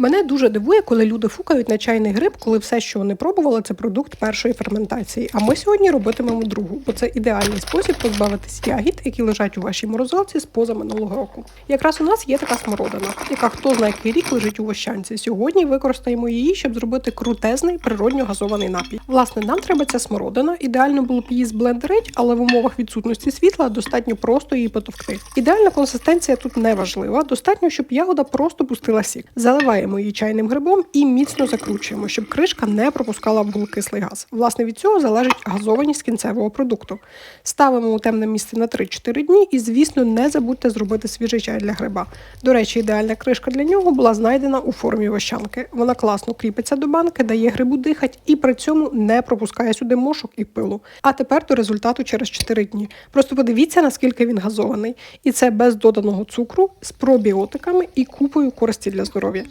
Мене дуже дивує, коли люди фукають на чайний гриб, коли все, що вони пробували, це продукт першої ферментації. А ми сьогодні робитимемо другу, бо це ідеальний спосіб позбавитись ягід, які лежать у вашій морозилці з поза минулого року. Якраз у нас є така смородина, яка хто знає який рік лежить у вощанці. Сьогодні використаємо її, щоб зробити крутезний природньо газований напій. Власне, нам треба ця смородина. Ідеально було б її зблендерить, але в умовах відсутності світла достатньо просто її потовкти. Ідеальна консистенція тут не важлива. Достатньо, щоб ягода просто пустила сік. Заливаємо її чайним грибом і міцно закручуємо, щоб кришка не пропускала вуглекислий газ. Власне, від цього залежить газованість кінцевого продукту. Ставимо у темне місце на 3-4 дні і, звісно, не забудьте зробити свіжий чай для гриба. До речі, ідеальна кришка для нього була знайдена у формі вощанки. Вона класно кріпиться до банки, дає грибу дихать і при цьому не пропускає сюди мошок і пилу. А тепер до результату через 4 дні. Просто подивіться, наскільки він газований. І це без доданого цукру, з пробіотиками і купою користі для здоров'я.